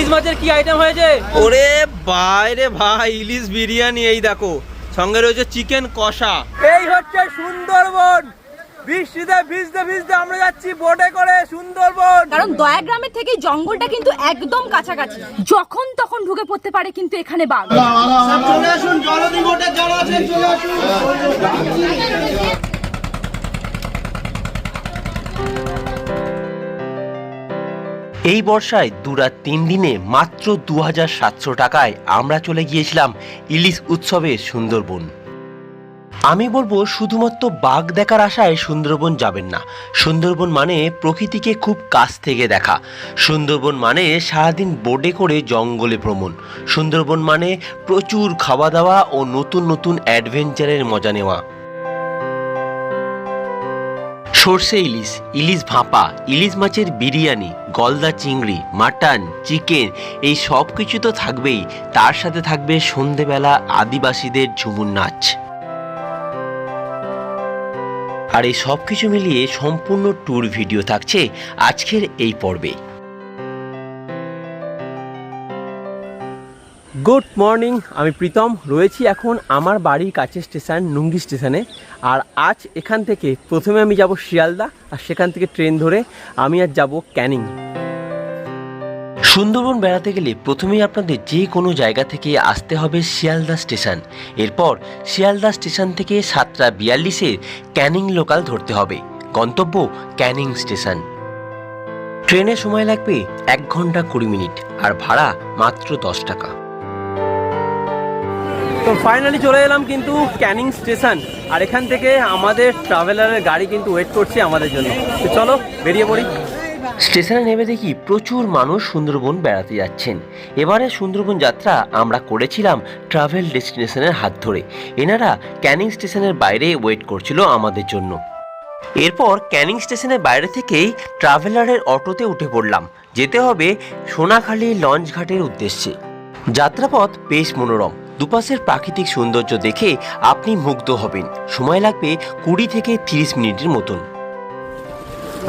ইলিশ মাছের কি আইটেম হয়েছে? ওরে বাইরে ভাই ইলিশ বিরিয়ানি এই দেখো। সঙ্গে রয়েছে চিকেন কষা। এই হচ্ছে সুন্দরবন। বৃষ্টিতে ভিজতে ভিজতে আমরা যাচ্ছি বোটে করে সুন্দরবন। কারণ দয়াগ্রামের থেকে জঙ্গলটা কিন্তু একদম কাছাকাছি। যখন তখন ঢুকে পড়তে পারে কিন্তু এখানে বাঘ। চলে আসুন জলদি বোটে যারা আছেন চলে আসুন। এই বর্ষায় দুরাত তিন দিনে মাত্র দু হাজার সাতশো টাকায় আমরা চলে গিয়েছিলাম ইলিশ উৎসবে সুন্দরবন। আমি বলব শুধুমাত্র বাঘ দেখার আশায় সুন্দরবন যাবেন না। সুন্দরবন মানে প্রকৃতিকে খুব কাছ থেকে দেখা। সুন্দরবন মানে সারাদিন বোটে করে জঙ্গলে ভ্রমণ। সুন্দরবন মানে প্রচুর খাওয়া দাওয়া ও নতুন নতুন অ্যাডভেঞ্চারের মজা নেওয়া। সর্ষে ইলিশ ইলিশ ভাপা, ইলিশ মাছের বিরিয়ানি, গলদা চিংড়ি, মাটন, চিকেন, এই সব কিছু তো থাকবেই। তার সাথে থাকবে সন্ধেবেলা আদিবাসীদের ঝুমুর নাচ। আর এই সব কিছু মিলিয়ে সম্পূর্ণ ট্যুর ভিডিও থাকছে আজকের এই পর্বে। গুড মর্নিং আমি প্রীতম। রয়েছি এখন আমার বাড়ির কাছে স্টেশন নুঙ্গি স্টেশনে। আর আজ এখান থেকে প্রথমে আমি যাব শিয়ালদা, আর সেখান থেকে ট্রেন ধরে আমি আর যাব ক্যানিং। সুন্দরবন বেড়াতে গেলে প্রথমেই আপনাদের যে কোনো জায়গা থেকে আসতে হবে শিয়ালদা স্টেশন। এরপর শিয়ালদা স্টেশন থেকে সাতটা বিয়াল্লিশের ক্যানিং লোকাল ধরতে হবে। গন্তব্য ক্যানিং স্টেশন। ট্রেনে সময় লাগবে এক ঘণ্টা কুড়ি মিনিট, আর ভাড়া মাত্র দশ টাকা। তো ফাইনালি চলে এলাম কিন্তু ক্যানিং স্টেশন। আর এখান থেকে আমাদের ট্রাভেলারের গাড়ি কিন্তু ওয়েট করছে আমাদের জন্য। তো চলো, বেরিয়ে পড়ি। স্টেশনে নেমে দেখি প্রচুর মানুষ সুন্দরবন বেড়াতে যাচ্ছেন। এবারে সুন্দরবন যাত্রা আমরা করেছিলাম ট্রাভেল ডেস্টিনেশনের হাত ধরে। এনারা ক্যানিং স্টেশনের বাইরে ওয়েট করছিল আমাদের জন্য। এরপর ক্যানিং স্টেশনের বাইরে থেকেই ট্রাভেলারের অটোতে উঠে পড়লাম। যেতে হবে সোনাখালী লঞ্চ ঘাটের উদ্দেশ্যে। যাত্রাপথ বেশ মনোরম। দুপাশের প্রাকৃতিক সৌন্দর্য দেখে আপনি মুগ্ধ হবেন। সময় লাগবে কুড়ি থেকে তিরিশ মিনিটের মতন।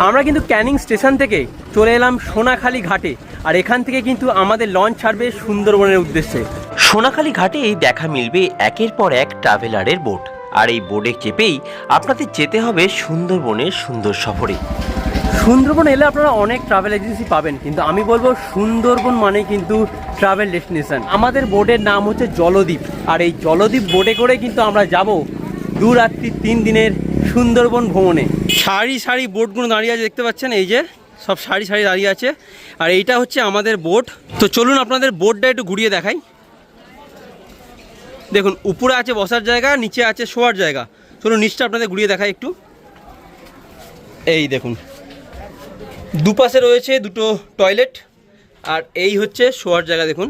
আমরা কিন্তু ক্যানিং স্টেশন থেকে চলে এলাম সোনাখালী ঘাটে আর এখান থেকে কিন্তু আমাদের লঞ্চ ছাড়বে সুন্দরবনের উদ্দেশ্যে। সোনাখালী ঘাটে দেখা মিলবে একের পর এক ট্রাভেলারের বোট আর এই বোর্ডে চেপেই আপনাদের যেতে হবে সুন্দরবনের সুন্দর সফরে সুন্দরবন এলে আপনারা অনেক ট্রাভেল এজেন্সি পাবেন, কিন্তু আমি বলব সুন্দরবন মানে কিন্তু ট্রাভেল ডেস্টিনেশন আমাদের বোটের নাম হচ্ছে জলদ্বীপ, আর এই জলদ্বীপ বোটে করে কিন্তু আমরা যাব দু রাত্রি তিন দিনের সুন্দরবন ভ্রমণে। সারি সারি বোটগুলো দাঁড়িয়ে আছে, দেখতে পাচ্ছেন? এই যে সব সারি সারি দাঁড়িয়ে আছে। আর এইটা হচ্ছে আমাদের বোট তো চলুন আপনাদের বোটটা একটু ঘুরিয়ে দেখাই। দেখুন, উপরে আছে বসার জায়গা, নিচে আছে শোয়ার জায়গা। চলুন, নিচটা আপনাদের ঘুরিয়ে দেখাই একটু। এই দেখুন দুপাশে রয়েছে দুটো টয়লেট আর এই হচ্ছে শোয়ার জায়গা দেখুন।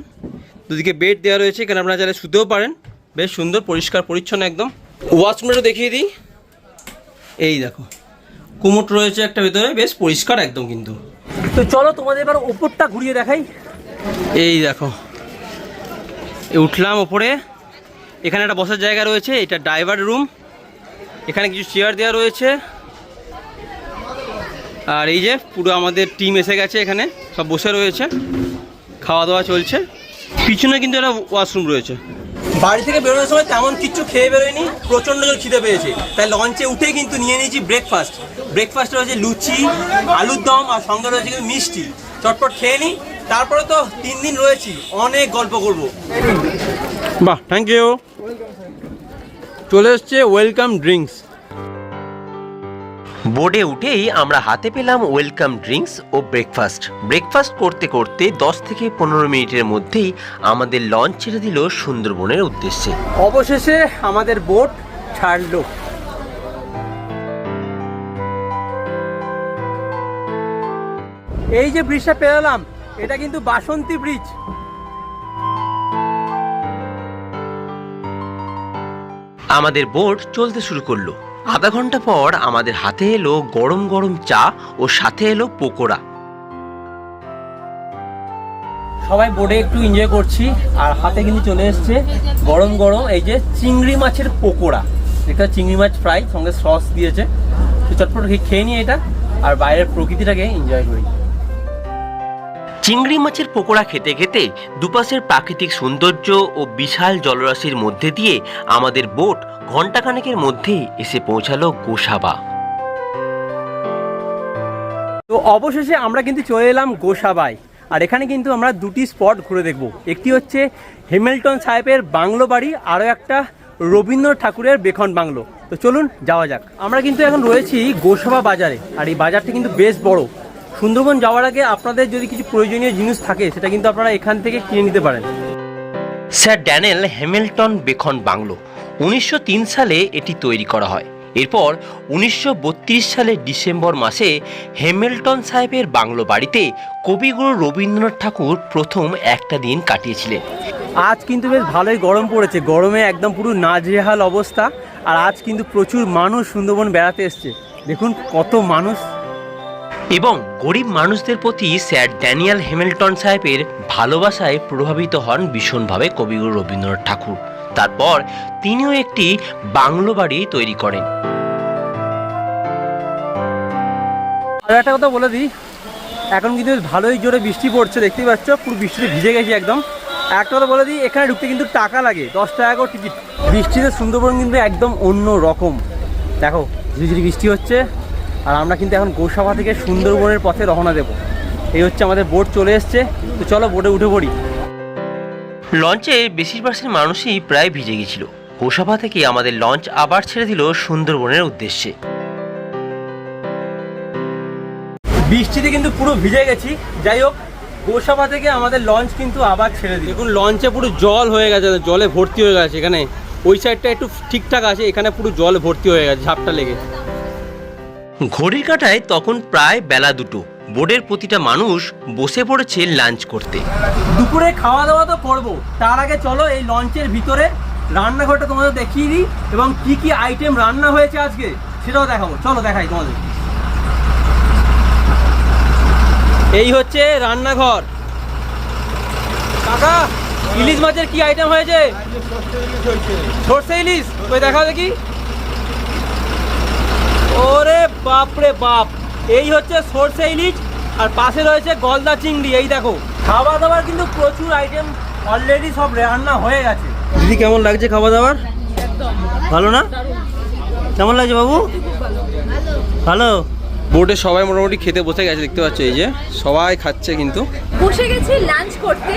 দুদিকে বেড দেওয়া রয়েছে এখানে আপনারা চাইলে শুতেও পারেন। বেশ সুন্দর পরিষ্কার পরিচ্ছন্ন একদম। ওয়াশরুমটা দেখিয়ে দিই। এই দেখো কুমোট রয়েছে একটা ভেতরে বেশ পরিষ্কার একদম কিন্তু। তো চলো তোমাদের এবার ওপরটা ঘুরিয়ে দেখাই। এই দেখো উঠলাম ওপরে। এখানে একটা বসার জায়গা রয়েছে এটা ড্রাইভার রুম এখানে কিছু চেয়ার দেওয়া রয়েছে। আর এই যে পুরো আমাদের টিম এসে গেছে এখানে সব বসে রয়েছে খাওয়া দাওয়া চলছে। পিছনে কিন্তু একটা ওয়াশরুম রয়েছে। বাড়ি থেকে বেরোনোর সময় তেমন কিছু খেয়ে বেরোয়নি প্রচণ্ড জোর খিদে পেয়েছে। তাই লঞ্চে উঠে কিন্তু নিয়ে নিয়েছি ব্রেকফাস্ট ব্রেকফাস্টে রয়েছে লুচি আলুর দম আর সঙ্গে রয়েছে কিন্তু মিষ্টি। চটপট খেয়ে নিই তারপরে তো তিন দিন রয়েছি অনেক গল্প করব। বাহ থ্যাংক ইউ চলে এসছে ওয়েলকাম ড্রিঙ্কস বোর্ডে উঠেই আমরা হাতে পেলাম ওয়েলকাম ড্রিঙ্কস ও ব্রেকফাস্ট। ব্রেকফাস্ট করতে করতে দশ থেকে পনেরো মিনিটের মধ্যেই আমাদের লঞ্চ ছেড়ে দিল সুন্দরবনের উদ্দেশ্যে। অবশেষে আমাদের বোট ছাড়লো। এই যে ব্রিজটা পেরোলাম এটা কিন্তু বাসন্তী ব্রিজ। আমাদের বোট চলতে শুরু করল। আধা ঘণ্টা পর আমাদের হাতে এলো গরম গরম চা ও সাথে এলো পকোড়া। সবাই বোর্ডে একটু এনজয় করছি, আর হাতে কিন্তু চলে এসছে গরম গরম এই যে চিংড়ি মাছের পকোড়া। এটা চিংড়ি মাছ ফ্রাই সঙ্গে সস দিয়েছে। তো চটপট খেয়ে- নিই এটা, আর বাইরের প্রকৃতিটাকে এনজয় করি। চিংড়ি মাছের পকোড়া খেতে খেতে দুপাশের প্রাকৃতিক সৌন্দর্য ও বিশাল জলরাশির মধ্যে দিয়ে আমাদের বোট ঘন্টাখানেকের মধ্যেই এসে পৌঁছালো গোসাবা। তো অবশেষে আমরা কিন্তু চলে এলাম গোসাবায়। আর এখানে কিন্তু আমরা দুটি স্পট ঘুরে দেখব। একটি হচ্ছে হেমিল্টন সাহেবের বাংলো বাড়ি, আরও একটা রবীন্দ্র ঠাকুরের বেখন বাংলো। তো চলুন যাওয়া যাক। আমরা কিন্তু এখন রয়েছি গোসাবা বাজারে। আর এই বাজারটি কিন্তু বেশ বড়। সুন্দরবন যাওয়ার আগে আপনাদের যদি কিছু প্রয়োজনীয় জিনিস থাকে সেটা কিন্তু আপনারা এখান থেকে কিনে নিতে পারেন। স্যার ড্যানেল হ্যামিল্টন বেখন বাংলো। উনিশশো তিন সালে এটি তৈরি করা হয়। এরপর উনিশশো সালের ডিসেম্বর মাসে হ্যামিল্টন সাহেবের বাংলো বাড়িতে কবিগুরু রবীন্দ্রনাথ ঠাকুর প্রথম একটা দিন কাটিয়েছিলেন। আজ কিন্তু বেশ ভালোই গরম পড়েছে। গরমে একদম পুরো নাজেহাল অবস্থা। আর আজ কিন্তু প্রচুর মানুষ সুন্দরবন বেড়াতে এসছে। দেখুন কত মানুষ। এবং গরিব মানুষদের প্রতি স্যার ড্যানিয়েল হ্যামিল্টন সাহেবের ভালোবাসায় প্রভাবিত হন ভীষণভাবে কবিগুরু রবীন্দ্রনাথ ঠাকুর। তারপর তিনিও একটি বাংলো বাড়ি তৈরি করেন। আর একটা কথা বলে দিই, এখন কিন্তু ভালোই জোরে বৃষ্টি পড়ছে, দেখতেই পাচ্ছ, পুরো বৃষ্টিতে ভিজে গেছি একদম। একটা কথা বলে দিই, এখানে ঢুকতে কিন্তু টাকা লাগে, দশ টাকা করে টিকিট বৃষ্টিতে সুন্দরবন কিন্তু একদম অন্য রকম দেখো, ঝিরিঝিরি বৃষ্টি হচ্ছে আর আমরা কিন্তু এখন গোসাবা থেকে সুন্দরবনের পথে রওনা দেবো। এই হচ্ছে আমাদের বোট চলে এসছে। তো চলো বোটে উঠে পড়ি। লঞ্চে বেশিরভাগ মানুষই প্রায় ভিজে গেছিল। গোসাবা থেকে আমাদের লঞ্চ আবার ছেড়ে দিল সুন্দরবনের উদ্দেশ্যে। বৃষ্টিতে কিন্তু পুরো ভিজে গেছি। যাই হোক গোসাবা থেকে আমাদের লঞ্চ কিন্তু আবার ছেড়ে দিই দেখুন লঞ্চে পুরো জল হয়ে গেছে জলে ভর্তি হয়ে গেছে এখানে। ওই সাইডটা একটু ঠিকঠাক আছে এখানে পুরো জল ভর্তি হয়ে গেছে ঝাপটা লেগে। ঘড়ির কাঁটায় তখন প্রায় বেলা দুটো। বোর্ডের প্রতিটা মানুষ বসে পড়েছে লাঞ্চ করতে। দুপুরে খাওয়া দাওয়া তো করব। তার আগে চলো এই লঞ্চের ভিতরে। রান্নাঘরটা তোমাদের দেখিয়ে দিই এবং কি কি আইটেম রান্না হয়েছে আজকে, সেটাও দেখাবো। চলো দেখাই তোমাদের। এই হচ্ছে রান্নাঘর। কাকা, ইলিশ মাছের কি আইটেম হয়েছে? সর্ষে ইলিশ। ওই দেখাও দেখি। ওরে বাপরে বাপ। এই হচ্ছে সর্ষে ইলিশ আর পাশে রয়েছে গলদা চিংড়ি এই দেখো। খাওয়া দাওয়ার কিন্তু প্রচুর আইটেম অলরেডি সব রান্না হয়ে গেছে। দিদি কেমন লাগছে খাওয়া দাওয়ার ভালো না? কেমন লাগছে বাবু? ভালো। বোটে সবাই মোটামুটি খেতে বসে গেছে দেখতে পাচ্ছ এই যে। সবাই খাচ্ছে কিন্তু। বসে গেছি লাঞ্চ করতে।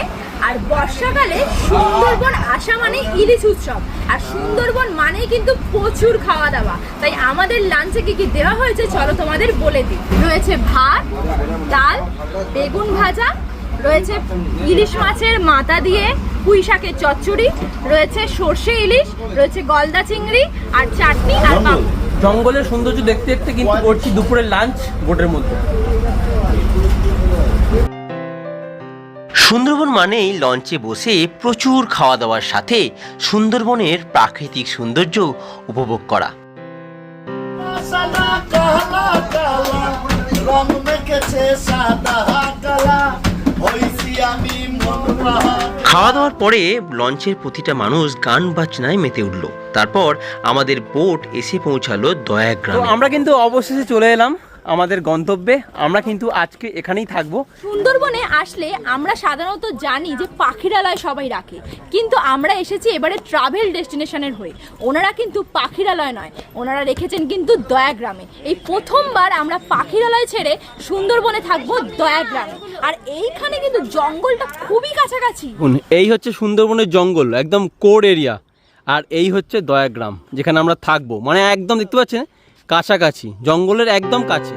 আর বর্ষাকালে সুন্দরবন আসা মানে ইলিশ উৎসব। আর সুন্দরবন মানেই কিন্তু প্রচুর খাওয়া দাওয়া। তাই আমাদের লাঞ্চে কি কি দেওয়া হয়েছে চলো তোমাদের বলে দিই। রয়েছে ভাত ডাল বেগুন ভাজা রয়েছে ইলিশ মাছের মাথা দিয়ে পুঁই শাকের চচ্চড়ি রয়েছে সর্ষে ইলিশ রয়েছে গলদা চিংড়ি আর চাটনি আর জঙ্গলের সৌন্দর্য দেখতে দেখতে কিন্তু করছি দুপুরের লাঞ্চ বোটের মধ্যে। সুন্দরবন মানেই লঞ্চে বসে প্রচুর খাওয়া দাওয়ার সাথে সুন্দরবনের প্রাকৃতিক সৌন্দর্য উপভোগ করা। খাওয়া দাওয়ার পরে লঞ্চের প্রতিটা মানুষ গান বাজনায় মেতে উঠল। তারপর আমাদের বোট এসে পৌঁছালো তো দয়াগ্রামে আমরা কিন্তু অবশেষে চলে এলাম। আমাদের গন্তব্যে। আমরা কিন্তু আজকে এখানেই থাকব। সুন্দরবনে আসলে আমরা সাধারণত জানি যে পাখিরালয় সবাই রাখে। কিন্তু আমরা এসেছি এবারে ট্রাভেল ডেস্টিনেশনের হয়ে। ওনারা কিন্তু পাখিরালয় নয়। ওনারা রেখেছেন কিন্তু দয়াগ্রামে। এই প্রথমবার আমরা পাখিরালয় ছেড়ে সুন্দরবনে থাকব দয়াগ্রামে। আর এইখানে কিন্তু জঙ্গলটা খুবই কাছাকাছি। এই হচ্ছে সুন্দরবনের জঙ্গল একদম কোর এরিয়া। আর এই হচ্ছে দয়াগ্রাম যেখানে আমরা থাকব। মানে একদম দেখতে পাচ্ছেন? কাছাকাছি জঙ্গলের একদম কাছে।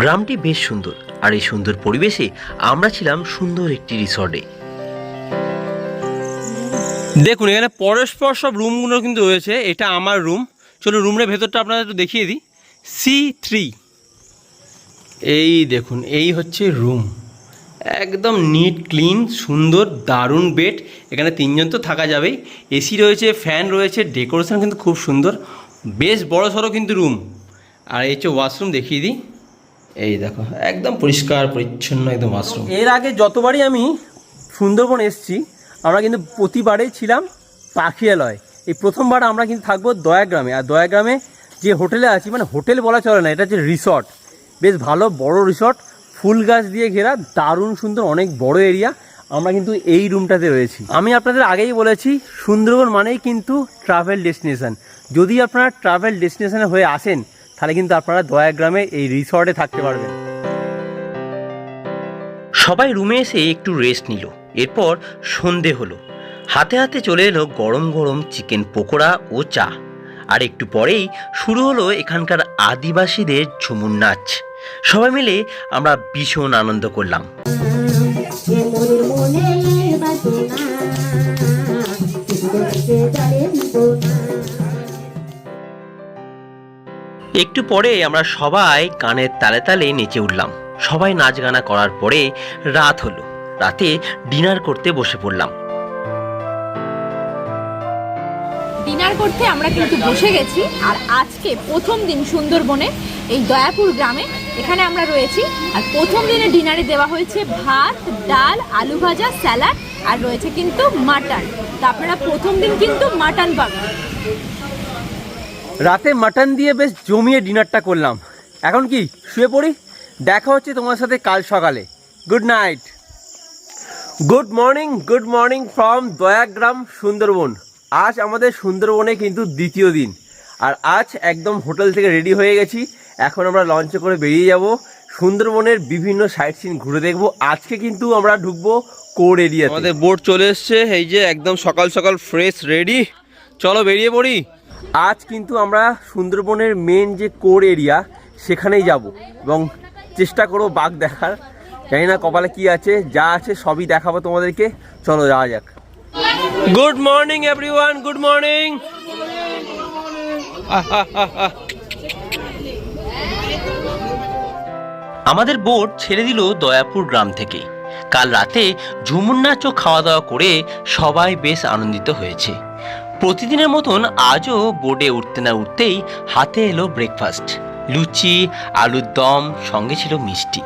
গ্রামটি বেশ সুন্দর আর এই সুন্দর পরিবেশে আমরা ছিলাম সুন্দর একটি রিসর্টে। দেখুন এখানে পরস্পর সব রুমগুলো কিন্তু রয়েছে এটা আমার রুম। চলো রুমের ভেতরটা আপনাদের একটু দেখিয়ে দিই। সি থ্রি এই দেখুন এই হচ্ছে রুম। একদম নিট ক্লিন সুন্দর দারুণ বেড এখানে তিনজন তো থাকা যাবেই। এসি রয়েছে ফ্যান রয়েছে ডেকোরেশন কিন্তু খুব সুন্দর। বেশ বড় সড়ো কিন্তু রুম আর এই হচ্ছে ওয়াশরুম দেখিয়ে দিই। এই দেখো, একদম পরিষ্কার, পরিচ্ছন্ন একদম ওয়াশরুম এর আগে যতবারই আমি সুন্দরবন এসেছি, আমরা কিন্তু প্রতিবারেই ছিলাম পাখিয়ালয়। এই প্রথমবার আমরা কিন্তু থাকব দয়াগ্রামে। আর দয়াগ্রামে যে হোটেলে আছি মানে হোটেল বলা চলে না, এটা হচ্ছে রিসর্ট বেশ ভালো বড় রিসর্ট ফুল গাছ দিয়ে ঘেরা, দারুণ সুন্দর, অনেক বড় এরিয়া আমরা কিন্তু এই রুমটাতে রয়েছি। আমি আপনাদের আগেই বলেছি, সুন্দরবন মানেই কিন্তু ট্রাভেল ডেস্টিনেশান যদি আপনারা ট্রাভেল ডেস্টিনেশানে হয়ে আসেন, তাহলে কিন্তু আপনারা দয়াগ্রামে এই রিসর্টে থাকতে পারবেন। সবাই রুমে এসে একটু রেস্ট নিল। এরপর সন্ধে হলো। হাতে হাতে চলে এলো গরম গরম চিকেন পকোড়া ও চা। আর একটু পরেই শুরু হলো এখানকার আদিবাসীদের ঝুমুর নাচ। সবাই মিলে আমরা ভীষণ আনন্দ করলাম। একটু পরে আমরা সবাই কানের তালে তালে নেচে উঠলাম। সবাই নাচ গানা করার পরে রাত হলো। রাতে ডিনার করতে বসে পড়লাম। করতে আমরা কিন্তু বসে গেছি আর আজকে প্রথম দিন সুন্দরবনে এই দয়াপুর গ্রামে এখানে আমরা রয়েছি। আর প্রথম দিনে ডিনারে দেওয়া হয়েছে ভাত, ডাল, আলু ভাজা, স্যালাড আর রয়েছে কিন্তু মাটন। তো আপনারা প্রথম দিন কিন্তু মাটন পাবেন। রাতে মাটন দিয়ে বেশ জমিয়ে ডিনারটা করলাম। এখন কি, শুয়ে পড়ি? দেখা হচ্ছে তোমার সাথে কাল সকালে। Good night. Good morning good morning from Dayagram Sundarban. আজ আমাদের সুন্দরবনে কিন্তু দ্বিতীয় দিন। আর আজ একদম হোটেল থেকে রেডি হয়ে গেছি। এখন আমরা লঞ্চে করে বেরিয়ে যাব। সুন্দরবনের বিভিন্ন সাইট সিন ঘুরে দেখব। আজকে কিন্তু আমরা ঢুকবো কোর এরিয়া আমাদের বোট চলে এসছে। এই যে একদম সকাল সকাল ফ্রেশ রেডি। চলো বেরিয়ে পড়ি। আজ কিন্তু আমরা সুন্দরবনের মেন যে কোর এরিয়া সেখানেই যাব। এবং চেষ্টা করব বাঘ দেখার। জানি না কপালে কি আছে যা আছে সবই দেখাবো তোমাদেরকে। চলো যাওয়া যাক। Good morning everyone good morning আমাদের বোট ছেড়ে দিল দয়াপুর গ্রাম থেকে। কাল রাতে ঝুমুর নাচ ও খাওয়া দাওয়া করে সবাই বেশ আনন্দিত হয়েছে। প্রতিদিনের মতন আজও বোর্ডে উঠতে না উঠতেই হাতে এলো ব্রেকফাস্ট লুচি, আলুর দম, সঙ্গে ছিল মিষ্টি।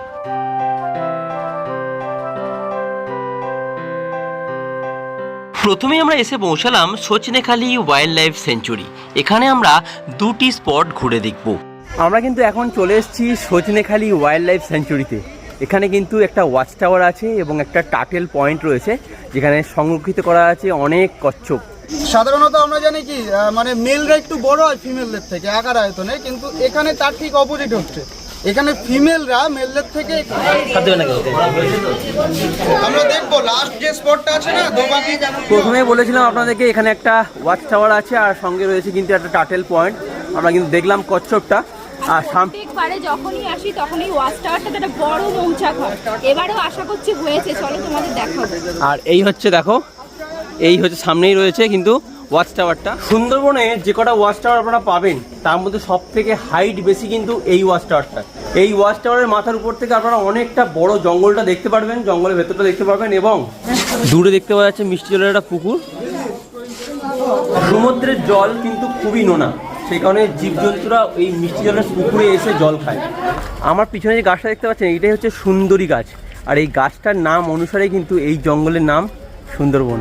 প্রথমে আমরা এসে পৌঁছালাম সচনেখালি ওয়াইল্ড লাইফ সেঞ্চুরি এখানে আমরা দুটি স্পট ঘুরে দেখব। আমরা কিন্তু এখন চলে এসেছি সজনেখালি ওয়াইল্ড লাইফ সেঞ্চুরিতে এখানে কিন্তু একটা ওয়াচ টাওয়ার আছে এবং একটা টাটেল পয়েন্ট রয়েছে যেখানে সংরক্ষিত করা আছে অনেক কচ্ছপ। সাধারণত আমরা জানি কি মানে মেলরা একটু বড় হয় ফিমেলদের থেকে আকার আয়তনে কিন্তু এখানে তার ঠিক অপোজিট হচ্ছে। এখানে ফিমেলরা মেলদের থেকে আমরা দেখব লাস্ট যে স্পটটা আছে না দোবাকি। প্রথমে বলেছিলাম আপনাদেরকে এখানে একটা ওয়াচ টাওয়ার আছে আর সঙ্গে রয়েছে কিন্তু একটা টাটেল পয়েন্ট আমরা কিন্তু দেখলাম কচ্ছপটা। আর প্রত্যেকবারে যখনই আসি তখনই ওয়াচ টাওয়ারটাতে একটা বড় মৌচাক হয়। এবারেও আশা করছি হয়েছে চলো তোমাদের দেখাবো। আর এই হচ্ছে দেখো এই হচ্ছে সামনেই রয়েছে কিন্তু ওয়াচ টাওয়ারটা সুন্দরবনে যে কটা ওয়াচ টাওয়ার আপনারা পাবেন, তার মধ্যে সব থেকে হাইট বেশি কিন্তু এই ওয়াচ টাওয়ারটা এই ওয়াচ টাওয়ারের মাথার উপর থেকে আপনারা অনেকটা বড় জঙ্গলটা দেখতে পারবেন, জঙ্গলের ভেতরটা দেখতে পারবেন এবং দূরে দেখতে পাওয়া যাচ্ছে মিষ্টি জলের একটা পুকুর। সমুদ্রের জল কিন্তু খুবই নোনা, সেই কারণে জীবজন্তুরা এই মিষ্টি জলের পুকুরে এসে জল খায়। আমার পিছনে যে গাছটা দেখতে পাচ্ছেন এইটাই হচ্ছে সুন্দরী গাছ। আর এই গাছটার নাম অনুসারে কিন্তু এই জঙ্গলের নাম সুন্দরবন।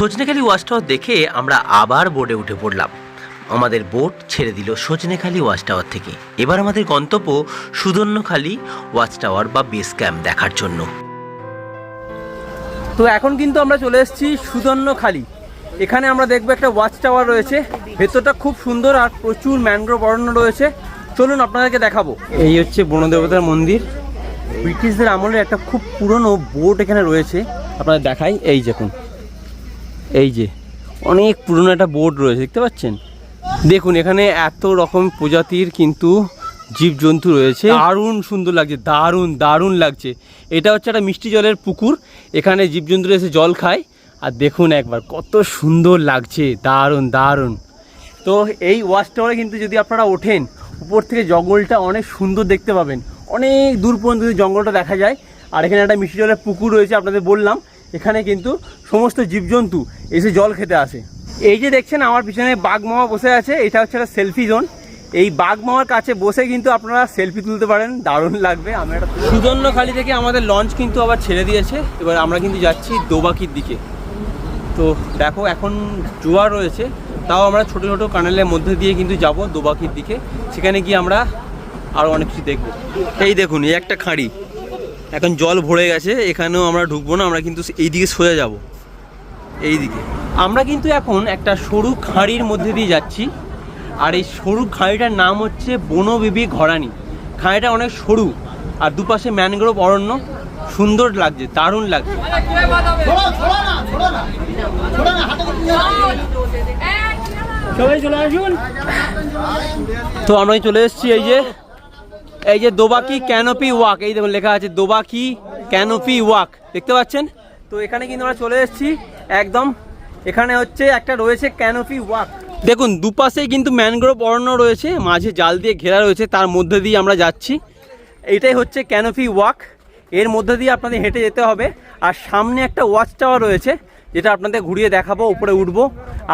সজনেখালি ওয়াচ টাওয়ার দেখে আমরা আবার বোর্ডে উঠে পড়লাম। আমাদের বোট ছেড়ে দিল সজনেখালি ওয়াচ টাওয়ার থেকে। এবার আমাদের গন্তব্য সুদর্ণখালি ওয়াচ টাওয়ার বা বেস ক্যাম্প দেখার জন্য। তো এখন কিন্তু আমরা চলে এসেছি সুদর্ণখালি। এখানে আমরা দেখব একটা ওয়াচ টাওয়ার রয়েছে। ভেতরটা খুব সুন্দর আর প্রচুর ম্যানগ্রোভ অরণ্য রয়েছে। চলুন আপনাদেরকে দেখাবো। এই হচ্ছে বনদেবতার মন্দির। ব্রিটিশদের আমলে একটা খুব পুরনো বোট এখানে রয়েছে। আপনাদের দেখাই। এই দেখুন। এই যে, অনেক পুরনো একটা বোর্ড রয়েছে, দেখতে পাচ্ছেন? দেখুন, এখানে এত রকম প্রজাতির কিন্তু জীবজন্তু রয়েছে। দারুণ সুন্দর লাগছে, দারুণ দারুণ লাগছে। এটা হচ্ছে একটা মিষ্টি জলের পুকুর, এখানে জীবজন্তুরা এসে জল খায়। আর দেখুন একবার, কত সুন্দর লাগছে, দারুণ দারুণ। তো এই ওয়াচ টাওয়ারে কিন্তু যদি আপনারা ওঠেন, উপর থেকে জঙ্গলটা অনেক সুন্দর দেখতে পাবেন। অনেক দূর পর্যন্ত জঙ্গলটা দেখা যায়। আর এখানে একটা মিষ্টি জলের পুকুর রয়েছে, আপনাদের বললাম। এখানে কিন্তু সমস্ত জীবজন্তু এসে জল খেতে আসে। এই যে দেখছেন, আমার পিছনে বাঘ মামা বসে আছে। এটা হচ্ছে একটা সেলফি জোন এই বাঘ মামার কাছে বসে কিন্তু আপনারা সেলফি তুলতে পারেন। দারুণ লাগবে। আমি একটা সুদর্ণখালি থেকে আমাদের লঞ্চ কিন্তু আবার ছেড়ে দিয়েছে। এবার আমরা কিন্তু যাচ্ছি দোবাকির দিকে। তো দেখো, এখন জোয়ার রয়েছে। তাও আমরা ছোট ছোট কানালের মধ্যে দিয়ে কিন্তু যাব দোবাকির দিকে। সেখানে গিয়ে আমরা আরও অনেক কিছু দেখব। এই দেখুন, এই একটা খাঁড়ি। এখন জল ভরে গেছে এখানেও আমরা ঢুকবো না আমরা কিন্তু এইদিকে সোজা যাব। এই দিকে আমরা কিন্তু এখন একটা সরু খাঁড়ির মধ্যে দিয়ে যাচ্ছি আর এই সরু খাঁড়িটার নাম হচ্ছে বনবিবি ঘরানি। খাঁড়িটা অনেক সরু আর দুপাশে ম্যানগ্রোভ অরণ্য সুন্দর লাগছে দারুণ লাগছে। সবাই চলে আসুন। তো আমরা চলে এসেছি এই যে এই যে দোবাকি ক্যানোপি ওয়াক, এই দেখুন, লেখা আছে দোবাকি ক্যানোপি ওয়াক, দেখতে পাচ্ছেন? তো এখানে কিন্তু আমরা চলে এসেছি, একদম, এখানে হচ্ছে একটা রয়েছে ক্যানোপি ওয়াক। দেখুন, দুপাশেই কিন্তু ম্যানগ্রোভ অরণ্য রয়েছে, মাঝে জাল দিয়ে ঘেরা রয়েছে, তার মধ্যে দিয়ে আমরা যাচ্ছি। এটাই হচ্ছে ক্যানোপি ওয়াক, এর মধ্যে দিয়ে আপনাদের হেঁটে যেতে হবে। আর সামনে একটা ওয়াচ টাওয়ার রয়েছে, যেটা আপনাদের ঘুরিয়ে দেখাবো, উপরে উঠবো।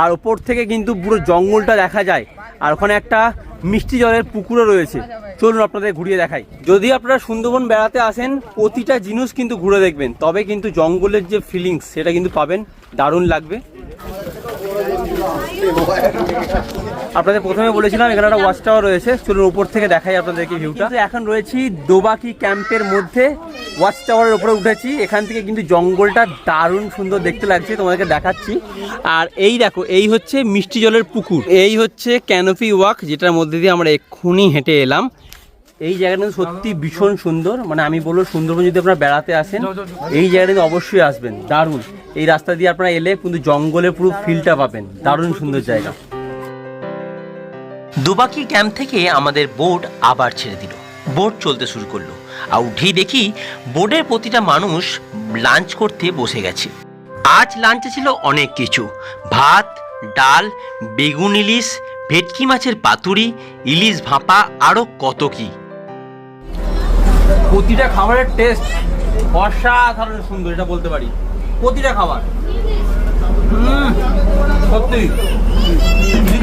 আর ওপর থেকে কিন্তু পুরো জঙ্গলটা দেখা যায়। আর ওখানে একটা মিষ্টি জলের পুকুরও রয়েছে। চলুন আপনাদের ঘুরিয়ে দেখাই। যদি আপনারা সুন্দরবন বেড়াতে আসেন, প্রতিটা জিনিস কিন্তু ঘুরে দেখবেন। তবে কিন্তু জঙ্গলের যে ফিলিংস সেটা কিন্তু পাবেন। দারুণ লাগবে। আপনাদের প্রথমে বলেছিলাম, এখানে একটা ওয়াচ টাওয়ার রয়েছে, চলুন উপর থেকে দেখাই আপনাদেরকে ভিউটা এখন রয়েছি দোবাকি ক্যাম্পের মধ্যে ওয়াচ টাওয়ারের উপরে উঠেছি। এখান থেকে কিন্তু জঙ্গলটা দারুণ সুন্দর দেখতে লাগছে, তোমাদেরকে দেখাচ্ছি। আর এই দেখো, এই হচ্ছে মিষ্টি জলের পুকুর। এই হচ্ছে ক্যানোপি ওয়াক যেটার মধ্যে দিয়ে আমরা এক্ষুনি হেঁটে এলাম। এই জায়গাটা কিন্তু সত্যি ভীষণ সুন্দর। মানে আমি বলব সুন্দরবন যদি আপনারা বেড়াতে আসেন এই জায়গাটা কিন্তু অবশ্যই আসবেন। দারুণ। এই রাস্তা দিয়ে আপনারা এলে কিন্তু জঙ্গলে পুরো ফিলটা পাবেন। দারুণ সুন্দর জায়গা। দুবাকি ক্যাম্প থেকে আমাদের বোট আবার ছেড়ে দিল। বোট চলতে শুরু করল। আর উঠেই দেখি বোটের প্রতিটা মানুষ লাঞ্চ করতে বসে গেছে। আজ লাঞ্চে ছিল অনেক কিছু। ভাত ডাল বেগুন ইলিশ ভেটকি মাছের পাতুরি ইলিশ ভাপা আরও কত কি। প্রতিটা খাবারের টেস্ট অসাধারণ সুন্দর এটা বলতে পারি। প্রতিটা খাবার। সত্যি।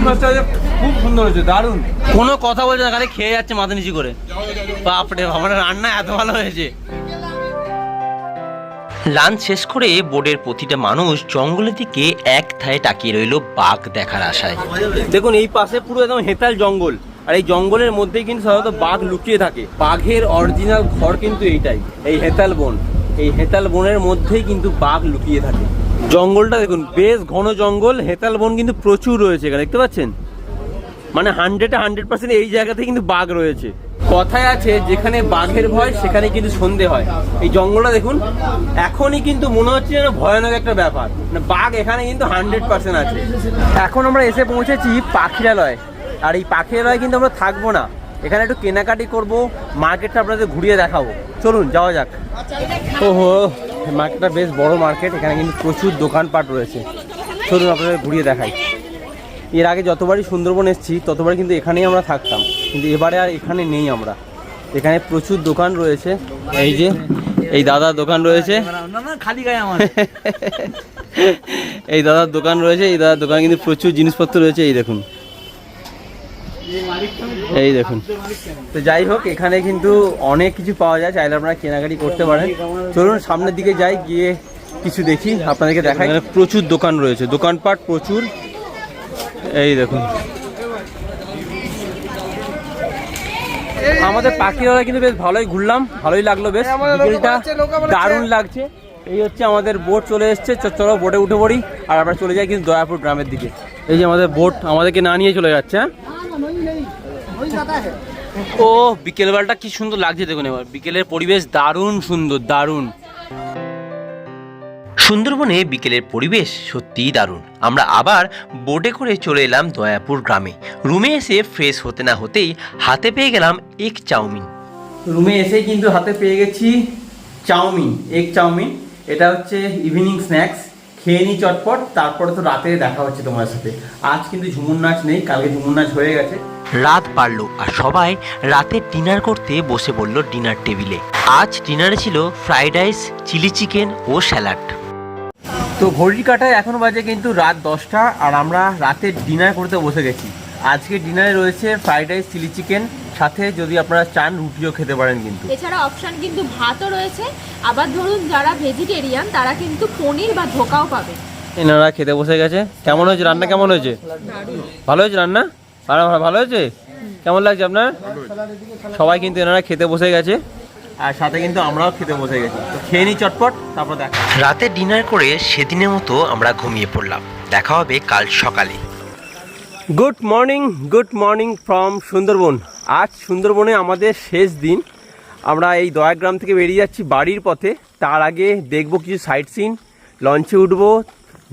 মাছটা খুব সুন্দর হয়েছে দারুণ। কোনো কথা বলছে না খালি খেয়ে যাচ্ছে মাথা নিচু করে। বাপরে আমার রান্না এত ভালো হয়েছে। লাঞ্চ শেষ করে বোর্ডের প্রতিটা মানুষ জঙ্গলের দিকে এক থায়ে তাকিয়ে রইল বাঘ দেখার আশায়। দেখুন এই পাশে পুরো একদম হেতাল জঙ্গল। আর এই জঙ্গলের মধ্যেই কিন্তু সাধারণত বাঘ লুকিয়ে থাকে। বাঘের অরিজিনাল ঘর কিন্তু এইটাই, এই হেতাল বন। এই হেতাল বনের মধ্যেই কিন্তু বাঘ লুকিয়ে থাকে। জঙ্গলটা দেখুন, বেশ ঘন জঙ্গল, হেতাল বন কিন্তু প্রচুর রয়েছে এখানে, দেখতে পাচ্ছেন? মানে হান্ড্রেডে হান্ড্রেড পার্সেন্ট এই জায়গাতে কিন্তু বাঘ রয়েছে। কথায় আছে, যেখানে বাঘের ভয়, সেখানে কিন্তু সন্ধে হয়। এই জঙ্গলটা দেখুন, এখনই কিন্তু মনে হচ্ছে যেন ভয়ানক একটা ব্যাপার। মানে বাঘ এখানে কিন্তু হান্ড্রেড পার্সেন্ট আছে। এখন আমরা এসে পৌঁছেছি পাখিরালয়। আর এই পাখিরালয় কিন্তু আমরা থাকব না। এখানে একটু কেনাকাটি করব, মার্কেটটা আপনাদের ঘুরিয়ে দেখাবো। চলুন, যাওয়া যাক। ওহো, মার্কেটটা বেশ বড় মার্কেট, এখানে কিন্তু প্রচুর দোকানপাট রয়েছে। চলুন, আপনাদের ঘুরিয়ে দেখাই। এর আগে যতবারই সুন্দরবন এসেছি ততবার কিন্তু এখানেই আমরা থাকতাম। কিন্তু এবারে আর এখানে নেই আমরা। এখানে প্রচুর দোকান রয়েছে। এই যে, এই দাদার দোকান রয়েছে। খালি গায়ে আমার এই দাদার দোকান রয়েছে, এই দাদার দোকানে কিন্তু প্রচুর জিনিসপত্র রয়েছে, এই দেখুন। এই দেখুন। তো যাই হোক এখানে কিন্তু অনেক কিছু পাওয়া যায় চাইলে আপনারা কেনাকাটি করতে পারেন। চলুন সামনের দিকে যাই গিয়ে কিছু দেখি আপনাদেরকে দেখাই। এখানে প্রচুর দোকান রয়েছে দোকানপাট প্রচুর। এই দেখুন। আমাদের পাখিরা কিন্তু বেশ ভালোই ঘুরলাম ভালোই লাগল বেশ। বিকেলটা দারুণ লাগছে। এই হচ্ছে আমাদের বোট চলে এসছে চলো বোটে উঠে পড়ি আর আমরা চলে যাই কিন্তু দয়াপুর গ্রামের দিকে। এই যে আমাদের বোট আমাদেরকে না নিয়ে চলে যাচ্ছে হ্যাঁ? ও, বিকেলবেলাটা কি সুন্দর লাগছে দেখুন এবার। বিকেলের পরিবেশ দারুণ সুন্দর, দারুণ। সুন্দরবনে বিকেলের পরিবেশ সত্যিই দারুণ। আমরা আবার বোটে করে চলে এলাম দয়াপুর গ্রামে। রুমে এসে ফ্রেশ হতে না হতেই হাতে পেয়ে গেলাম এক চাউমিন। রুমে এসে কিন্তু হাতে পেয়ে গেছি চাউমিন এগ চাউমিন। এটা হচ্ছে ইভিনিং স্ন্যাক্স খেয়ে নিই চটপট তারপরে তো রাতে দেখা হচ্ছে তোমার সাথে। আজ কিন্তু ঝুমুর নাচ নেই কালকে ঝুমুর নাচ হয়ে গেছে। রাত বাড়লো আর সবাই রাতে ডিনার করতে বসে পড়ল ডিনার টেবিলে। আজ ডিনারে ছিল ফ্রাইড রাইস চিলি চিকেন ও স্যালাড। তো ঘড়ি কাটায় এখন বাজে কিন্তু রাত দশটা আর আমরা রাতে ডিনার করতে বসে গেছি। আজকে ডিনারে রয়েছে ফ্রাইড রাইস চিলি চিকেন সাথে যদি আপনারা চান রুটিও খেতে পারেন কিন্তু। এছাড়া অপশন কিন্তু ভাতও রয়েছে। আবার ধরুন যারা ভেজিটেরিয়ান তারা কিন্তু পনির বা ধোকাও পাবে। এনারা খেতে বসে গেছে। কেমন হয়েছে? রান্না কেমন হয়েছে? ভালো হয়েছে রান্না? ভালো ভালো হয়েছে? কেমন লাগছে আপনার? সবাই কিন্তু এনারা খেতে বসে গেছে। আর সাথে কিন্তু আমরাও খেতে বসে গেছি। তো খেয়ে নিই চটপট তারপর দেখা রাতে ডিনার করে সেদিনের মতো আমরা ঘুমিয়ে পড়লাম। দেখা হবে কাল সকালে। Good morning good morning from Sundarban. আজ সুন্দরবনে আমাদের শেষ দিন। আমরা এই দয়াগ্রাম থেকে বেরিয়ে যাচ্ছি বাড়ির পথে। তার আগে দেখব কিছু সাইট সিন লঞ্চে উঠবো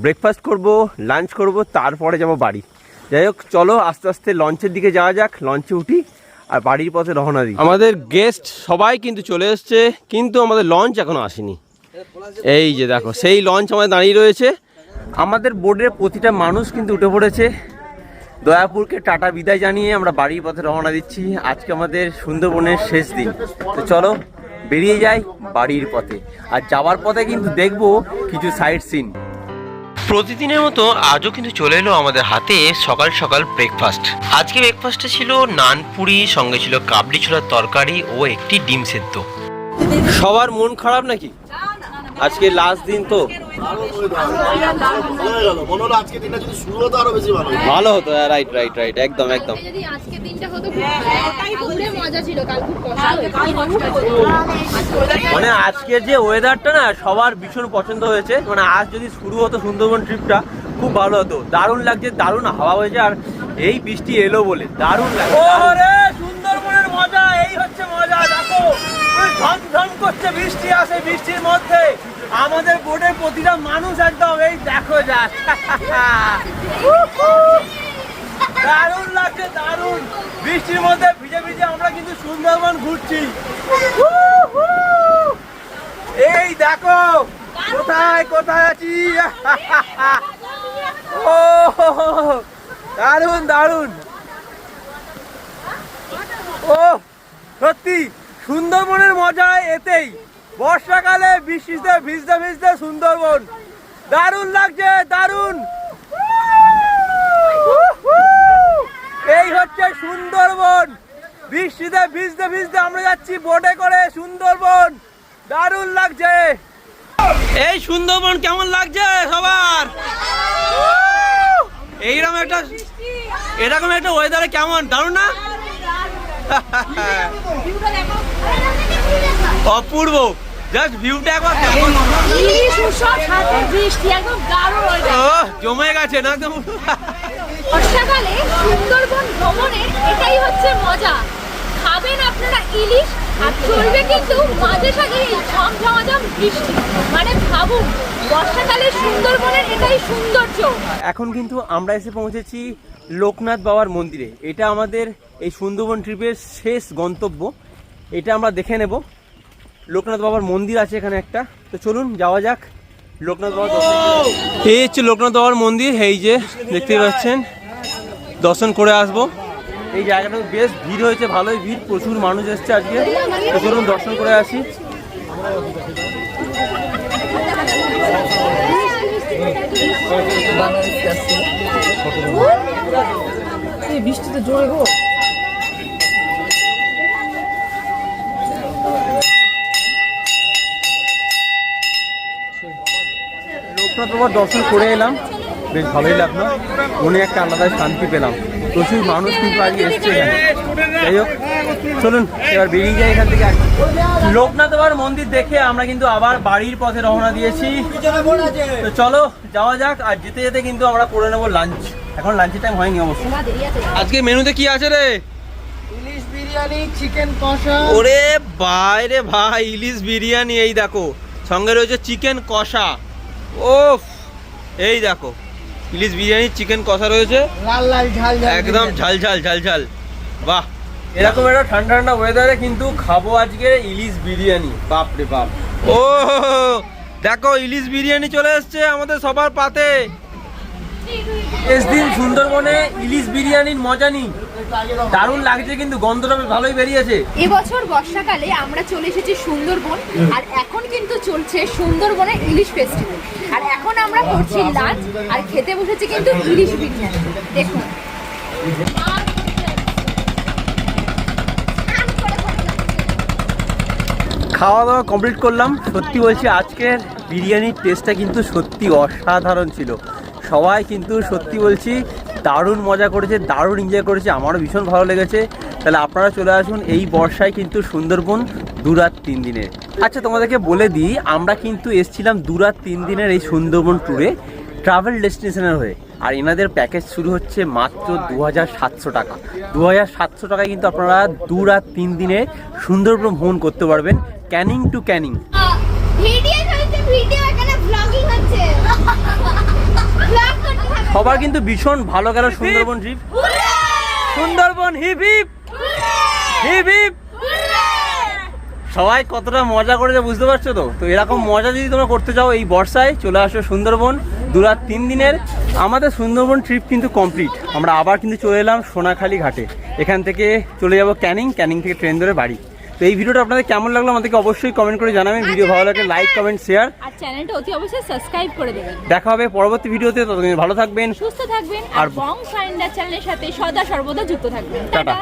ব্রেকফাস্ট করব লাঞ্চ করব, তারপরে যাব বাড়ি। যাই হোক, চলো আস্তে আস্তে লঞ্চের দিকে যাওয়া যাক লঞ্চে উঠি আর বাড়ির পথে রওনা দিই। আমাদের গেস্ট সবাই কিন্তু চলে এসছে, কিন্তু আমাদের লঞ্চ এখনও আসেনি। এই যে দেখো, সেই লঞ্চ আমাদের দাঁড়িয়ে রয়েছে। আমাদের বোর্ডের প্রতিটা মানুষ কিন্তু উঠে পড়েছে। দয়াপুরকে টাটা বিদায় জানিয়ে আমরা বাড়ির পথে রওনা দিচ্ছি। আজকে আমাদের সুন্দরবনের শেষ দিন। তো চলো বেরিয়ে যাই বাড়ির পথে। আর যাওয়ার পথে কিন্তু দেখব কিছু সাইট সিন প্রতিদিনের মতো আজও কিন্তু চলে এলো আমাদের হাতে সকাল সকাল ব্রেকফাস্ট আজকে ব্রেকফাস্টে ছিল নান পুরি সঙ্গে ছিল কাবলি ছোলার তরকারি ও একটি ডিম সেদ্ধ। সবার মন খারাপ নাকি? আজকে লাস্ট দিন তো। ভালো আজকে হতো। রাইট রাইট রাইট একদম একদম। মানে আজকের যে ওয়েদারটা না, সবার ভীষণ পছন্দ হয়েছে। মানে আজ যদি শুরু হতো সুন্দরবন ট্রিপটা খুব ভালো হতো। দারুণ লাগছে, দারুণ হাওয়া হয়েছে, আর এই বৃষ্টি এলো বলে। দারুণ লাগছে সুন্দরবনের মজা, এই হচ্ছে মজা, দেখো। ঝমঝম করছে বৃষ্টি আসে বৃষ্টির মধ্যে আমাদের বোর্ডের প্রতিটা মানুষ একদম এই দেখো যা। দারুণ লাগছে দারুণ। বৃষ্টির মধ্যে ভিজে ভিজে আমরা কিন্তু সুন্দরবন ঘুরছি। এই দেখো কোথায় কোথায় আছি? ও দারুণ দারুণ। ও সত্যি সুন্দরবনের মজা এতেই। বর্ষাকালে বৃষ্টিতে ভিজতে ভিজতে সুন্দরবন। দারুণ লাগছে, দারুণ। এই হচ্ছে সুন্দরবন। বৃষ্টিতে ভিজতে ভিজতে আমরা যাচ্ছি বোটে করে সুন্দরবন। দারুণ লাগছে। এই সুন্দরবন কেমন লাগছে সবার? এইরকম একটা এরকম একটা ওয়েদারে কেমন? দারুণ না? অপূর্ব। জাস্ট ভিউটা একবার কেমন জমে গেছে না একদম? বর্ষাকালে সুন্দরবন ভ্রমণের এটাই হচ্ছে মজা। খাবেন আপনারা ইলিশ আর চলবে কিন্তু মাঝে সাঝে এই ঝমঝমাঝম বৃষ্টি। মানে ভাবুন বর্ষাকালে সুন্দরবনের এটাই সৌন্দর্য। এখন কিন্তু আমরা এসে পৌঁছেছি লোকনাথ বাবার মন্দিরে। এটা আমাদের এই সুন্দরবন ট্রিপের শেষ গন্তব্য। এটা আমরা দেখে নেব। লোকনাথ বাবার মন্দির আছে এখানে একটা। তো চলুন যাওয়া যাক। লোকনাথ বাবার এই হচ্ছে লোকনাথ বাবার মন্দির। এই যে দেখতে পাচ্ছেন। দর্শন করে আসব। এই জায়গাটা বেশ ভিড় হয়েছে ভালোই ভিড়। প্রচুর মানুষ এসছে আজকে। তো চলুন দর্শন করে আসি। লোকনাথ বাবার দর্শন করে এলাম। বেশ ভালোই লাগল। মনে একটা আলাদা শান্তি পেলাম। প্রচুর মানুষ কিন্তু আজকে এসছে এখানে। যাই হোক চলুন এবার বেরিয়ে যাই এখান থেকে। লোকনাথ বাবার মন্দির দেখে আমরা কিন্তু আবার বাড়ির পথে রওনা দিয়েছি। তো চলো যাওয়া যাক আর যেতে যেতে কিন্তু আমরা করে নেব লাঞ্চ এখন লাঞ্চের টাইম হয়নি অবশ্য। আজকে মেনুতে কি আছে রে? ইলিশ বিরিয়ানি চিকেন কষা। ওরে বাইরে ভাই ইলিশ বিরিয়ানি এই দেখো। সঙ্গে রয়েছে চিকেন কষা। ওফ এই দেখো ইলিশ বিরিয়ানি চিকেন কষা রয়েছে। লাল লাল ঝাল ঝাল একদম ঝাল ঝাল ঝাল ঝাল। বাহ। এরকম একটা ঠান্ডা ঠান্ডা ওয়েদারে কিন্তু খাব আজকে ইলিশ বিরিয়ানি। বাপ রে বাপ। ও দেখো ইলিশ বিরিয়ানি চলে এসছে আমাদের সবার পাতে। শেষ দিন সুন্দরবনে ইলিশ বিরিয়ানির মজা নিই। দারুণ লাগছে কিন্তু গন্ধটা বেশ ভালোই বেরিয়েছে। এবছর বর্ষাকালে আমরা চলে এসেছি সুন্দরবন আর এখন কিন্তু চলছে সুন্দরবনে ইলিশ ফেস্টিভ্যাল আর এখন আমরা করছি লাঞ্চ আর খেতে বসেছি কিন্তু ইলিশ বিরিয়ানি। দেখুন। খাওয়া দাওয়া কমপ্লিট করলাম। সত্যি বলছি আজকের বিরিয়ানির টেস্টটা কিন্তু সত্যি অসাধারণ ছিল। সবাই কিন্তু সত্যি বলছি দারুণ মজা করেছে, দারুণ এনজয় করেছে, আমারও ভীষণ ভালো লেগেছে। তাহলে আপনারা চলে আসুন এই বর্ষায় কিন্তু সুন্দরবন দু রাত তিন দিনের। আচ্ছা তোমাদেরকে বলে দিই, আমরা কিন্তু এসছিলাম দু রাত তিন দিনের এই সুন্দরবন ট্যুরে ট্রাভেল ডেস্টিনেশনের হয়ে। আর এনাদের প্যাকেজ শুরু হচ্ছে মাত্র দু হাজার সাতশো টাকা। দু হাজার সাতশো টাকায় কিন্তু আপনারা দু রাত তিন দিনে সুন্দরবন ভ্রমণ করতে পারবেন, Canning to Canning. Video video এখানে ব্লগিং হচ্ছে। সবার কিন্তু ভীষণ ভালো গেল Sundarban trip Sundarban hip hip. Hip hip. সবাই কতটা মজা করেছে বুঝতে পারছ তো? তো এরকম মজা যদি তোমরা করতে চাও, এই বর্ষায় চলে আসো সুন্দরবন। দু রাত তিন দিনের। আমাদের সুন্দরবন ট্রিপ কিন্তু কমপ্লিট আমরা আবার কিন্তু চলে এলাম সোনাখালি ঘাটে। এখান থেকে চলে যাব ক্যানিং। ক্যানিং থেকে ট্রেন ধরে বাড়ি। তো এই ভিডিওটা আপনাদের কেমন লাগল আমাদেরকে অবশ্যই কমেন্ট করে জানাবেন। ভিডিও ভালো লাগলে লাইক কমেন্ট শেয়ার আর চ্যানেলটা অতি অবশ্যই সাবস্ক্রাইব করে দেবেন। দেখা হবে পরবর্তী ভিডিওতে ততদিন ভালো থাকবেন। সুস্থ থাকবেন আর বং ফাইন্ডার চ্যানেলের সাথে সদা সর্বদা যুক্ত থাকবেন। টাটা।